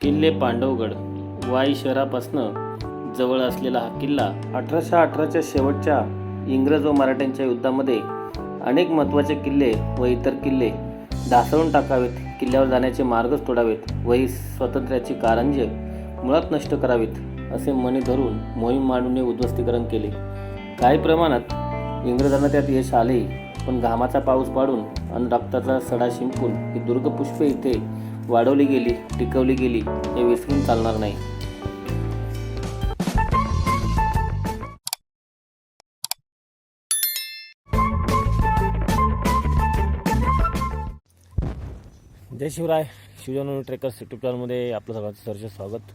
किल्ले पांडवगड वाई शहरापासनं जवळ असलेला हा किल्ला अठराशे अठराच्या शेवटच्या इंग्रज व मराठ्यांच्या युद्धामध्ये अनेक महत्त्वाचे किल्ले व इतर किल्ले ढासळून टाकावेत किल्ल्यावर जाण्याचे मार्गच तोडावेत व ही स्वातंत्र्याची कारंजे मुळात नष्ट करावीत असे मनी धरून मोहीम मांडून उद्ध्वस्तीकरण केले. काही प्रमाणात इंग्रजांना त्यात यश आले पण घामाचा पाऊस पाडून आणि रक्ताचा सडा शिंपून ही दुर्गपुष्पे इथे वाढवली गेली टिकवली गेली हे विसरून चालणार नाही. जय शिवराय शिवजन ट्रेकर्स युट्यूब चॅनलमध्ये आपलं सगळ्यांचं सरचं स्वागत.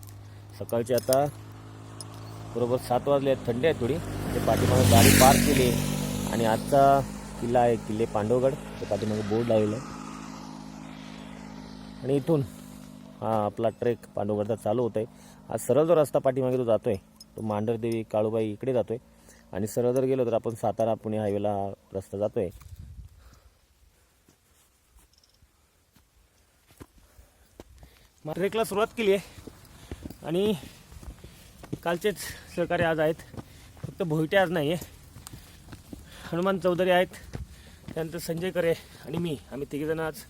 सकाळचे आता बरोबर सात वाजले आहेत थंडी आहे थोडी. ते पाठीमागे गाडी पार्क केली आणि आजचा किल्ला आहे किल्ले पांडवगड. ते पाठीमागे बोर्ड लावलेला आहे. आणि इथून हा आपला ट्रेक पांडवगडचा चालू होत आहे आज सरळ जो रस्ता पाठीमागे तो जातो आहे तो मांढरदेवी काळूबाई इकडे जातो आहे आणि सरळ जर गेलो तर आपण सातारा पुणे हायवेला हा रस्ता जातो आहे मग ट्रेकला सुरुवात केली आहे. आणि कालचेच सहकारी आज आहेत. फक्त भोईटे आज नाही आहे हनुमान चौधरी आहेत. त्यानंतर संजय करे आणि मी. आम्ही तिघेजण आज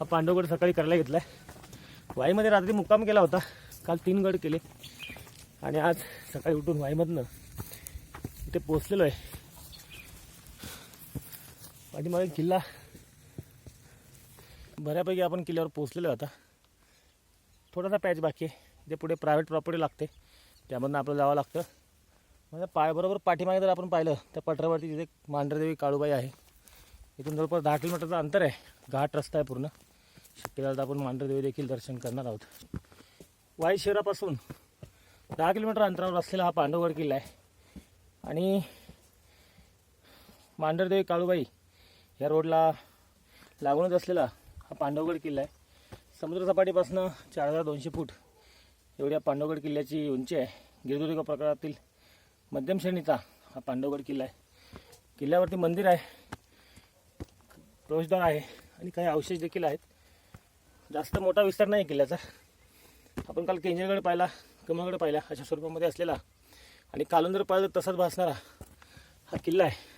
हा पांडवगड सकाळी करायला घेतला आहे वाईमध्ये रात्री मुक्काम केला होता. काल तीन गड केले. आणि आज सकाळी उठून वाईमधनं इथे पोचलेलो आहे. पाठीमागे किल्ला बऱ्यापैकी आपण किल्ल्यावर पोचलेलो आहे आता. थोडासा पॅच बाकी आहे. जे पुढे प्रायव्हेट प्रॉपर्टी लागते त्यामधनं आपल्याला जावं लागतं. म्हणजे पाय बरोबर पाठीमागे जर आपण पाहिलं तर पटरावरती तिथे मांढरदेवी काळूबाई आहे. इथून जवळपास दहा किलोमीटरचं अंतर आहे. घाट रस्ता आहे पूर्ण. शक्यता आपण मांढरदेवी देखील दर्शन करणार आहोत. वाई शहरापासून दहा किलोमीटर अंतरावर असलेला हा पांडवगड किल्ला आहे. आणि मांढरदेवी काळूबाई या रोडला लागूनच असलेला हा पांडवगड किल्ला आहे. समुद्रसपाटीपासून चार हजार दोनशे फूट एवढ्या पांडवगड किल्ल्याची उंची आहे. गिरदुर्ग प्रकारातील मध्यम श्रेणीचा हा पांडवगड किल्ला आहे. किल्ल्यावरती मंदिर आहे प्रवेशद्वार आहे आणि काही अवशेष देखील आहेत. जास्त मोठा विस्तार नाही किल्ल्याचा. आपण काल केंजरगड पाहिला कमळगड पाहिला अशा स्वरूपामध्ये असलेला. आणि खालून जर पाहिलं तर तसाच भासणारा हा किल्ला आहे.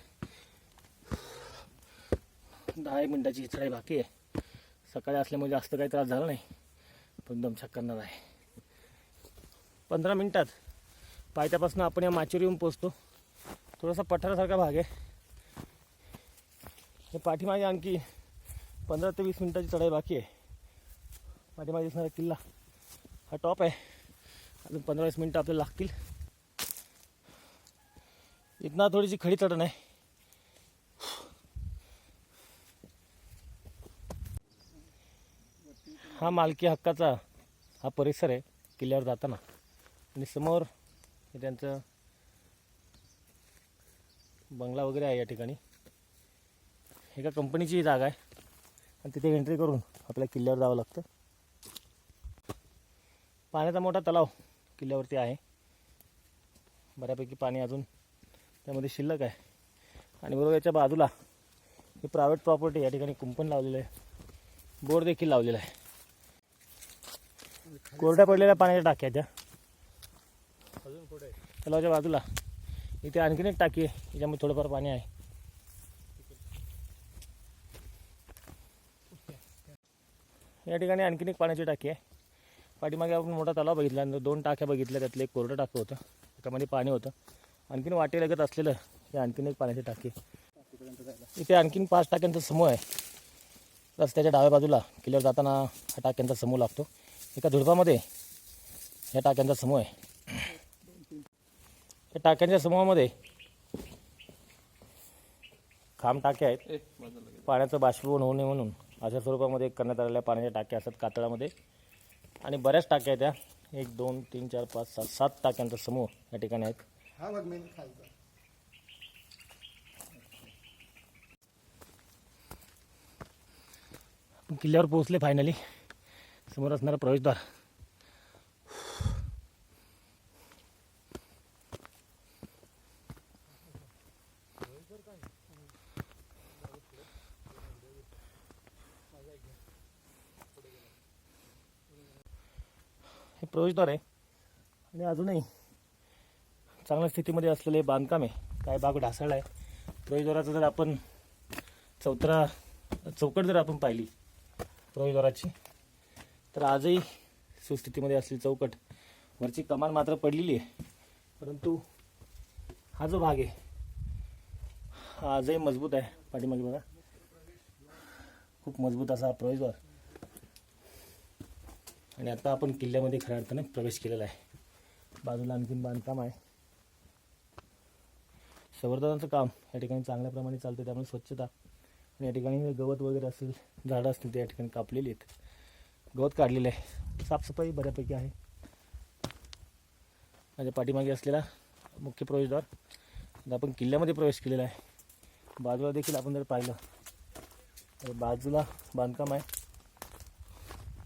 दहा एक मिनटाची चढाई बाकी आहे. सकाळी असल्यामुळे जास्त काही त्रास झाला नाही पण दमछाक करणार आहे. पंधरा मिनटात पायथ्यापासून आपण या माचेवर येऊन पोचतो थोडासा पठारासारखा भाग आहे. हे पाठीमागे आणखी पंधरा ते वीस मिनटाची चढाई बाकी आहे. पाठीमागे दिसणारा किल्ला. हा टॉप आहे. अजून पंधरा वीस मिनटं आपल्याला लागतील. इथना थोडीशी खडी चढण आहे. हा मालकी हक्काचा हा परिसर आहे किल्ल्यावर जाताना. आणि समोर हे त्यांचं बंगला वगैरे आहे या ठिकाणी. एका कंपनीची जागा आहे. आणि तिथे एंट्री करून आपल्या किल्ल्यावर जावं लागतं. पाण्याचा मोठा तलाव किल्ल्यावरती आहे. बऱ्यापैकी पाणी अजून त्यामध्ये शिल्लक आहे. आणि बरोबर याच्या बाजूला ही प्रायव्हेट प्रॉपर्टी या ठिकाणी कुंपण लावलेलं आहे. बोर्ड देखील लावलेला आहे. कोरड्या पडलेल्या पाण्याच्या टाक्या त्या. अजून तलावाच्या बाजूला इथे आणखीन एक टाकी आहे त्याच्यामध्ये थोडंफार पाणी आहे. या ठिकाणी आणखीन एक पाण्याची टाकी आहे. पाठीमागे आपण मोठा तलाव बघितला आणि दोन टाक्या बघितल्या त्यातलं एक कोरडं टाकं होतं. त्याच्यामध्ये पाणी होतं. आणखीन वाटेलगत असलेलं हे आणखीन एक पाण्याची टाकी. इथे आणखीन पाच टाक्यांचा समूह आहे. रस्त्याच्या डाव्या बाजूला किल्ल्यावर जाताना हा टाक्यांचा समूह लागतो. एका झुडपामध्ये ह्या टाक्यांचा समूह आहे. या टाक्यांच्या समूहामध्ये खांब टाक्या आहेत. पाण्याचं बाष्पीभवन होऊ नये म्हणून अशा स्वरूपामध्ये करण्यात आलेल्या पाण्याच्या टाक्या असतात कातळामध्ये. आणि बऱ्याच टाक्या आहेत त्या एक दोन तीन चार पाच सात सात टाक्यांचा समूह या ठिकाणी आहेत. हा बघ मेन खालचा. आपण किल्ल्यावर पोहोचले फायनली समोर असणारा प्रवेशद्वार. प्रवेशद्वार आहे. आणि अजूनही चांगल्या स्थितीमध्ये असलेले बांधकाम आहे. काय बाग ढासळला आहे. प्रवेशद्वाराचं जर आपण चौतरा चौकट जर आपण पाहिली प्रवेशद्वाराची तर आजही सुस्थितीमध्ये असलेली चौकट वरची कमान मात्र पडलेली आहे. परंतु हा जो भाग आहे हा आजही मजबूत आहे. पाठीमागे बघा. खूप मजबूत असा हा प्रवेशद्वार. आणि आता आपण किल्ल्यामध्ये खऱ्या अर्थाने प्रवेश केलेला आहे. बाजूला आणखीन बांधकाम आहे. संवर्धनाचं काम या ठिकाणी चांगल्या प्रमाणे चालतं त्यामुळे स्वच्छता. आणि या ठिकाणी गवत वगैरे असेल झाडं असतील ते या ठिकाणी कापलेली आहेत. गवत काढलेलं आहे. साफसफाई बऱ्यापैकी आहे. माझ्या पाठीमागे असलेला मुख्य प्रवेशद्वार आता आपण किल्ल्यामध्ये प्रवेश केलेला आहे. बाजूला देखील आपण जर पाहिलं तर बाजूला बांधकाम आहे.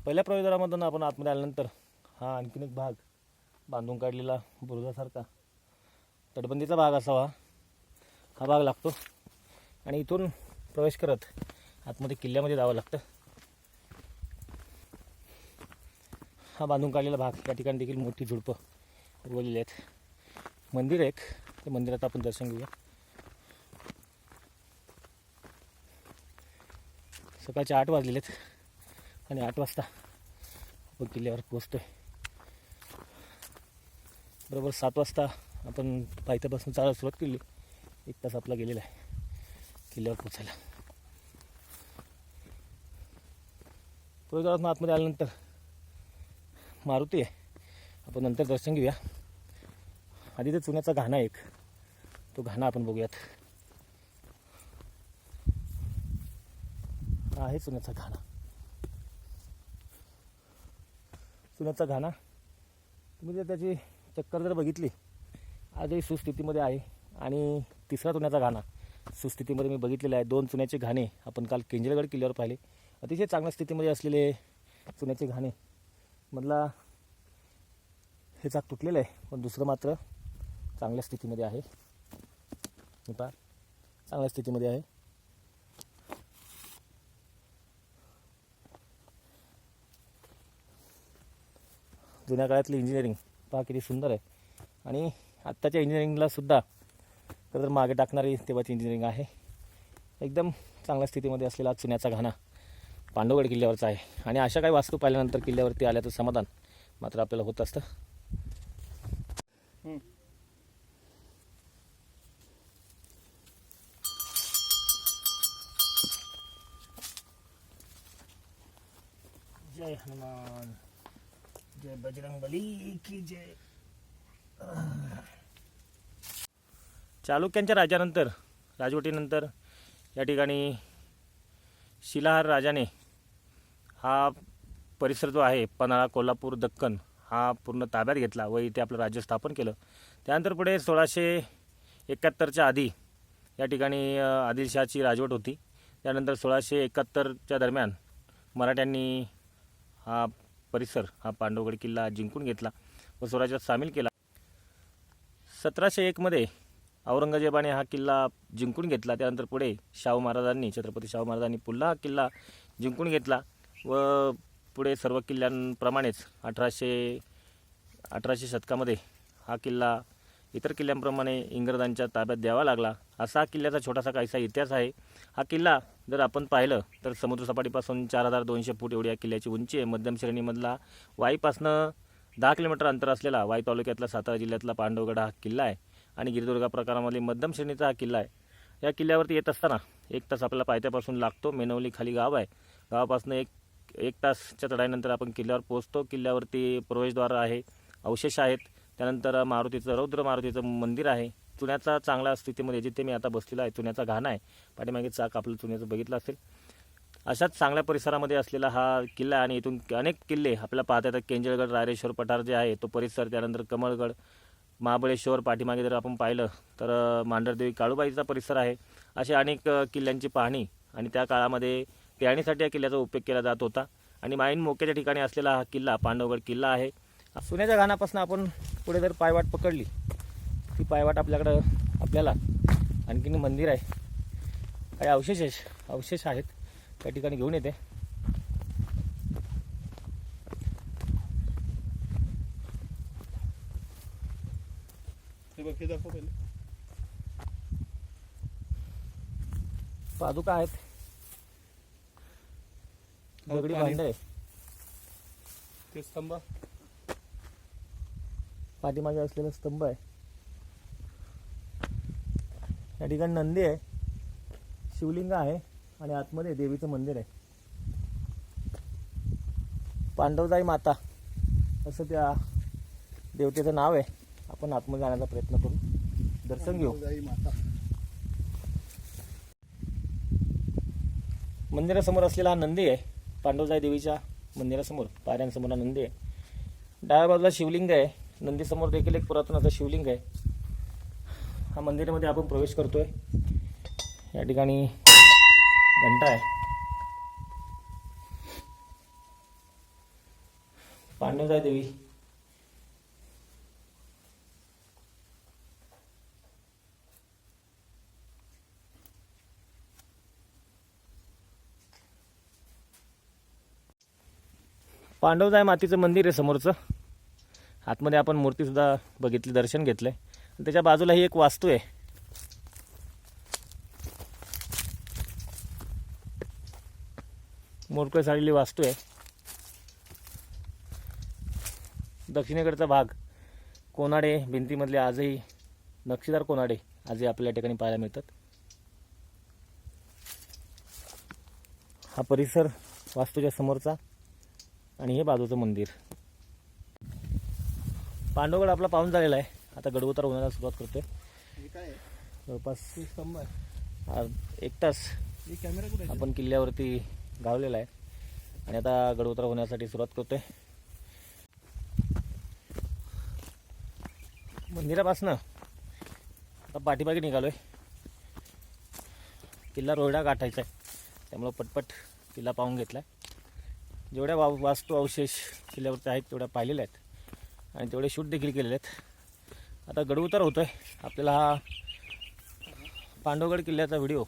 पहिल्या प्रवेशद्वारामधून आपण आतमध्ये आल्यानंतर हा आणखीन एक भाग बांधून काढलेला बुरुजासारखा. तटबंदीचा भाग असावा. हा भाग लागतो. आणि इथून प्रवेश करत आतमध्ये किल्ल्यामध्ये जावं लागतं. हा बांधून काढलेला भाग त्या ठिकाणी देखील मोठी झुडपं उगवलेली आहेत. मंदिर एक. ते मंदिरात आपण दर्शन घेऊया. सकाळचे आठ वाजलेले आहेत. आणि आठ वाजता आपण किल्ल्यावर पोचतोय बरोबर सात वाजता आपण पायथ्यापासून चालायला सुरुवात केली. एक तास आपला गेलेला आहे किल्ल्यावर पोचायला प्रवेशद्वारातून आतमध्ये आल्यानंतर मारुती आहे. आपण नंतर दर्शन घेऊया. आधी ते चुन्याचा घाणा एक. तो घाणा आपण बघूयात. हा आहे चुन्याचा घाणा. चुन्याचा घाणा. तुम्ही जर त्याची चक्कर जर बघितली आजही सुस्थितीमध्ये आहे. आणि तिसरा चुन्याचा घाणा. सुस्थितीमध्ये मी बघितलेला आहे. दोन चुन्याचे घाणे आपण काल केंजलगड किल्ल्यावर पाहिले. अतिशय चांगल्या स्थितीमध्ये असलेले चुन्याचे घाणे. मधला हे चाक तुटलेलं आहे पण दुसरं मात्र चांगल्या स्थितीमध्ये आहे. हे पहा. चांगल्या स्थितीमध्ये आहे. जुन्या काळातली इंजिनिअरिंग पहा किती सुंदर आहे. आणि आत्ताच्या इंजिनिअरिंगला सुद्धा खरं तर मागे टाकणारी तेव्हाची इंजिनिअरिंग आहे. एकदम चांगल्या स्थितीमध्ये असलेला चुन्याचा घाणा पांडवगड किल्ल्यावरचा आहे. आणि अशा काही वास्तू पाहिल्यानंतर किल्ल्यावरती आल्याचं समाधान मात्र आपल्याला होत असतं. जय हनुमान. जय बजरंग बली की जय. चालुक्यांच्या राजानंतर राजवटीनंतर या ठिकाणी शिलाहार राजाने हा परिसर जो आहे पन्हाळा कोल्हापूर दक्कन हा पूर्ण ताब्यात घेतला व इथे आपलं राज्य स्थापन केलं. त्यानंतर पुढे सोळाशे एकाहत्तरच्या आधी या ठिकाणी आदिलशहाची राजवट होती. त्यानंतर सोळाशे एकाहत्तरच्या दरम्यान मराठ्यांनी हा परिसर हा पांडवगड किल्ला जिंकून घेतला व स्वराज्यात सामील केला. सतराशे एकमध्ये औरंगजेबाने हा किल्ला जिंकून घेतला. त्यानंतर पुढे शाहू महाराजांनी छत्रपती शाहू महाराजांनी पुन्हा हा किल्ला जिंकून घेतला व पुढे सर्व किल्ल्यांप्रमाणेच अठराशे अठराशे शतकामध्ये हा किल्ला इतर किल्ल्यांप्रमाणे इंग्रजांच्या ताब्यात द्यावा लागला. असा हा किल्ल्याचा छोटासा काहीसा इतिहास आहे. हा किल्ला जर आपण पाहिलं तर समुद्रसपाटीपासून चार हजार दोनशे फूट एवढी या किल्ल्याची उंची आहे. मध्यम श्रेणीमधला वाईपासनं दहा किलोमीटर अंतर असलेला वाई तालुक्यातला सातारा जिल्ह्यातला पांडवगड हा किल्ला आहे आणि गिरिदुर्गा प्रकारामधली मध्यम श्रेणीचा हा किल्ला आहे. या किल्ल्यावरती येत असताना एक तास आपल्याला पायथ्यापासून लागतो. मेनवली खाली गाव आहे. गावापासून एक एक तासच्या चढाईनंतर आपण किल्ल्यावर पोहोचतो. किल्ल्यावरती प्रवेशद्वार आहे. अवशेष आहेत. त्यानंतर मारुतीचं रौद्र मारुतीचं मंदिर आहे. चुन्याचा चांगल्या स्थितीमध्ये जिथे मी आता बसलेला आहे चुन्याचा घाणा आहे. पाठीमागे चाक आपलं चुन्याचं बघितलं असेल. अशाच चांगल्या परिसरामध्ये असलेला हा किल्ला आणि इथून अनेक किल्ले आपल्याला पाहता येतात. केंजळगड रायरेश्वर पठार जे आहे तो परिसर त्यानंतर कमळगड महाबळेश्वर पाठीमागे जर आपण पाहिलं तर मांढरदेवी काळूबाईचा परिसर आहे. असे अनेक किल्ल्यांची पाहणी आणि त्या काळामध्ये पेरणीसाठी या किल्ल्याचा उपयोग केला जात होता. आणि माईन मोक्याच्या ठिकाणी असलेला हा किल्ला पांडवगड किल्ला आहे. सुन्याच्या घाणापासून आपण पुढे जर पायवाट पकडली ती पायवाट आपल्याकडं आपल्याला. आणखीन मंदिर आहे. काही अवशेष आहे अवशेष आहेत. त्या ठिकाणी घेऊन येते. पादुका आहेत. दगडी भांड आहे. ते स्तंभ. पाठीमागे असलेला स्तंभ आहे. या ठिकाणी नंदी आहे शिवलिंग आहे आणि आतमध्ये देवीचं मंदिर आहे. पांडवजाई माता असं त्या देवतेचं नाव आहे. आपण आतमध्ये जाण्याचा प्रयत्न करू. दर्शन घेऊ. माता. मंदिरासमोर असलेला हा नंदी आहे. पांडवजाई देवीच्या मंदिरासमोर पायऱ्यांसमोर हा नंदी आहे. डाव्या बाजूला शिवलिंग आहे. नंदीसमोर देखील एक पुरातन असं शिवलिंग आहे. हा मंदिरामध्ये आपण प्रवेश करतोय. या ठिकाणी घंटा आहे. पांडवजाई देवी. पांडवजाय मातीचं मंदिर आहे समोरचं. आतमध्ये आपण मूर्तीसुद्धा बघितली दर्शन घेतलंय. आहे त्याच्या बाजूला ही एक वास्तू आहे. मोरकळ झालेली वास्तू आहे. दक्षिणेकडचा भाग कोनाडे भिंतीमधले आजही नक्षीदार कोनाडे आजही आपल्या ठिकाणी पाहायला मिळतात. हा परिसर वास्तूच्या समोरचा आणि हे बाजूचं मंदिर. पांडवगड आपला पाहून झालेला आहे. आता गडउतार होण्याला सुरुवात करतोय. आहे जवळपास आहे. एक तास आहे? आपण किल्ल्यावरती गावलेला आहे. आणि आता गडउतार होण्यासाठी सुरुवात करतोय. मंदिरापासनं आता पाठीमागे निघालोय. किल्ला रोहिडा गाठायचा आहे. त्यामुळं पटपट किल्ला पाहून घेतला जेवढ्या वा वास्तू अवशेष किल्ल्यावरती आहेत तेवढ्या पाहिलेल्या आहेत. आणि तेवढे शूट देखील केलेले आहेत. आता गडउतार आहे आपल्याला हा पांडवगड किल्ल्याचा व्हिडिओ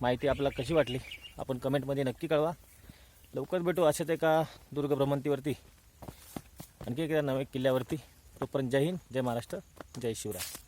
माहिती आपल्याला कशी वाटली? आपण कमेंटमध्ये नक्की कळवा. लवकर भेटू अशाच एका दुर्ग भ्रमंतीवरती आणखी एका नव्या किल्ल्यावरती. तोपर्यंत जय हिंद जय महाराष्ट्र जय शिवराय.